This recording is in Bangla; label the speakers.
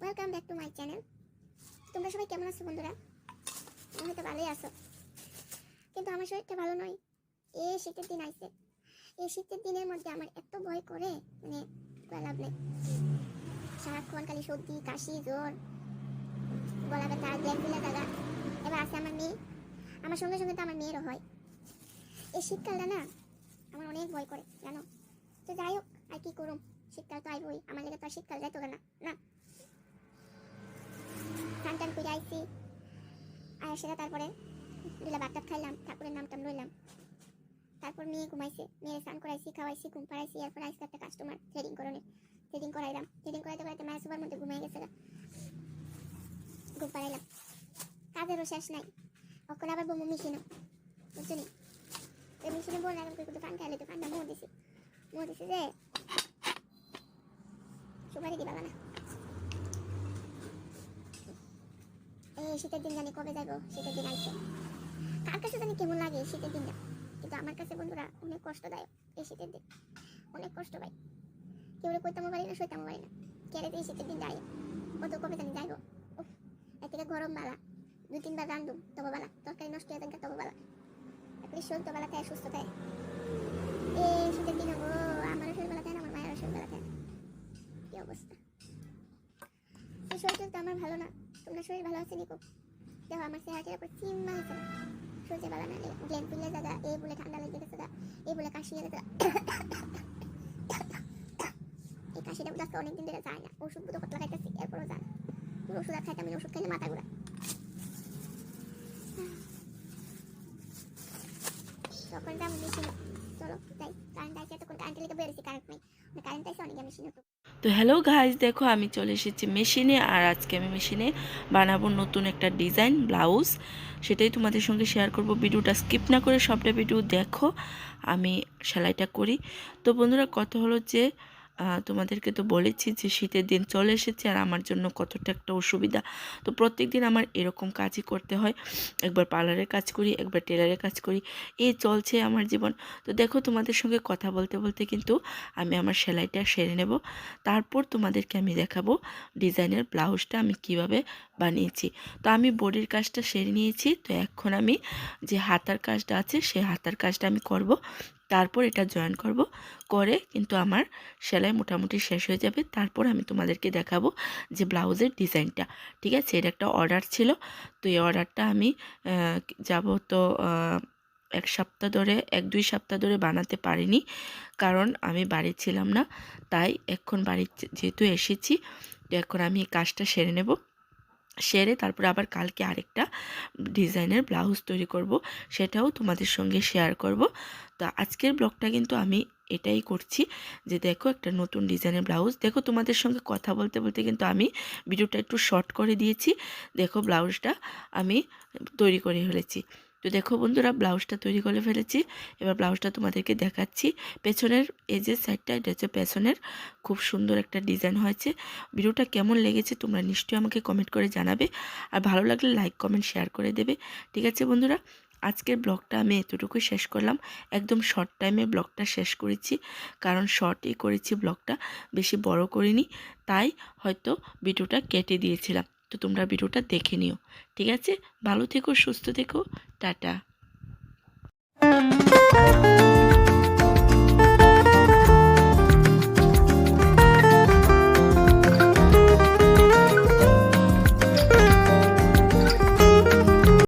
Speaker 1: Welcome back to my channel তোমরা সবাই কেমন আছো বন্ধুরা? আমি হয়তো ভালোই আছো। কিন্তু আমার শরীরটা ভালো নয়। এই শীতের দিন আইছে। এই শীতের দিনের মধ্যে আমার এত ভয় করে মানে লাভ নেই। সারাক্ষণ খালি সর্দি, কাশি, জ্বর, গলা ব্যথা গ্যাস দিলে দাদা এবার আছে আমার মেয়ে। আমার সঙ্গে সঙ্গে তো আমার মেয়েরও হয়। এই শীতকালটা না আমার অনেক ভয় করে, জানো? তো যাই হোক, আর কি করুম? শীতকাল তো আইবই। আমার লেগে তো আর শীতকাল যাইতো না না? টান টান করে আইছি। আর সেটা তারপরে দুলা টাত খাইলাম, ঠাকুরের নাম টাম লইলাম। তারপর মেয়ে ঘুমাইছে, মেয়ে স্নান করাইছি, খাওয়াইছি, ঘুম পাড়াইছি, এরপর আজকে একটা কাস্টমার থ্রেডিং করণে। থ্রেডিং করাইলাম থ্রেডিং করাইতে করাইতে মায়ের সুপার মধ্যে ঘুমিয়ে গেছে ঘুম পাড়াইলাম। কাজেরও শেষ নাই। ওখানে আবার বমু মেশিনও বুঝছ নি? ওই মেশিনে বললাম কিন্তু কান খাইলে তো কানটা মোড় দিছি। মোড় দিছি যে, সুপারি দিবা না শীতের দিন জানি কবে যাব, শীতের দিন আইছে কার কাছে জানি কেমন লাগে শীতের দিনটা? কিন্তু আমার কাছে বন্ধুরা অনেক কষ্টদায়ক এই শীতের দিন। অনেক কষ্ট পাই কেউ কইতামও পারি না, সইতামও পারি না। কেড়ে এই শীতের দিন যাই কত কবে জানি যাইবো। এর থেকে গরম বালা। দুই তিনবার রান্ধুম তবে বালা। তরকারি নষ্ট হয়ে যাবে তবে বালা। তারপরে শরীর তো বেলা থাকে, সুস্থ থাকে। এই শীতের দিন গো আমারও শরীর বেলা থাকে আমার মায়েরও শরীর বেলা থাকে কি অবস্থা? এই শরীরটা তো আমার ভালো না। তোমরা শরীর ভালো আছে নিকো দেখো, আমার চেহারাটির উপর চিম্মা হয়েছে সহ্য ভালো না গ্ল্যান ফুলে দাদা এই বলে ঠান্ডা লেগে গেছে দা এই বলে কাশি গেছে দা এই কাশিটা বুঝতে আজকে অনেকদিন ধরে যায় না। ওষুধ বুধ কত লাগাইতেছি, এরপরও যায় না। ওষুধ আর খাইতে আমি ওষুধ খাইলে মাথা ঘুরা। তখন যাব মেশিনে চলো, যাই। কারেন্ট আছে এতক্ষণ কারেন্ট লেগে বেরোছি কারেন্ট নেই। কারেন্ট আছে অনেক মেশিনে
Speaker 2: তো হ্যালো গাইজ দেখো আমি চলে এসেছি মেশিনে আর আজকে আমি মেশিনে বানাবো নতুন একটা ডিজাইন ব্লাউজ সেটাই তোমাদের সঙ্গে শেয়ার করব। ভিডিওটা স্কিপ না করে সবটা ভিডিও দেখো। আমি সেলাইটা করি। তো বন্ধুরা, কথা হলো যে তোমাদেরকে তো বলেছি যে শীতের দিন চলে এসেছে আর আমার জন্য কতটা একটা অসুবিধা। তো প্রত্যেক দিন আমার এরকম কাজই করতে হয়। একবার পার্লারের কাজ করি, একবার টেলারের কাজ করি। এই চলছে আমার জীবন। তো দেখো তোমাদের সঙ্গে কথা বলতে বলতে কিন্তু আমি আমার সেলাইটা সেরে নেব। তারপর তোমাদেরকে আমি দেখাবো ডিজাইনের ব্লাউজটা আমি কীভাবে বানিয়েছি। তো আমি বডির কাজটা সেরে নিয়েছি। তো এখন আমি যে হাতার কাজটা আছে সেই হাতার কাজটা আমি করব। তারপর এটা জয়েন করব। করে কিন্তু আমার সেলাই মোটামুটি শেষ হয়ে যাবে। তারপর আমি তোমাদেরকে দেখাবো যে ব্লাউজের ডিজাইনটা। ঠিক আছে? এটা একটা অর্ডার ছিল। তো এই অর্ডারটা আমি যাব তো এক সপ্তাহ ধরে, এক দুই সপ্তাহ ধরে বানাতে পারিনি। কারণ আমি বাড়ি ছিলাম না। তাই এখন বাড়ি যেহেতু এসেছি, তো এখন আমি কাজটা সেরে নেব। সেরে তারপরে আবার কালকে আরেকটা ডিজাইনের ব্লাউজ তৈরি করব, সেটাও তোমাদের সঙ্গে শেয়ার করব। তো আজকের ব্লগটা কিন্তু আমি এটাই করছি যে দেখো একটা নতুন ডিজাইনের ব্লাউজ। দেখো তোমাদের সঙ্গে কথা বলতে বলতে কিন্তু আমি ভিডিওটা একটু শর্ট করে দিয়েছি। দেখো ব্লাউজটা আমি তৈরি করে ফেলেছি। তো দেখো বন্ধুরা, ব্লাউজটা তৈরি করে ফেলেছি। এবার ব্লাউজটা তোমাদেরকে দেখাচ্ছি। পেছনের এই যে সাইডটা এটা হচ্ছে পেছনের। খুব সুন্দর একটা ডিজাইন হয়েছে। ভিডিওটা কেমন লেগেছে তোমরা নিশ্চয়ই আমাকে কমেন্ট করে জানাবে। আর ভালো লাগলে লাইক কমেন্ট শেয়ার করে দেবে। ঠিক আছে বন্ধুরা, আজকের ব্লগটা আমি এতটুকুই শেষ করলাম। একদম শর্ট টাইমে ব্লগটা শেষ করেছি। কারণ শর্টই করেছি ব্লগটা বেশি বড় করিনি। তাই হয়তো ভিডিওটা কেটে দিয়েছিলাম। তো তোমরা ভিডিওটা দেখে নিও। ঠিক আছে? ভালো থেকো সুস্থ থেকো। টাটা।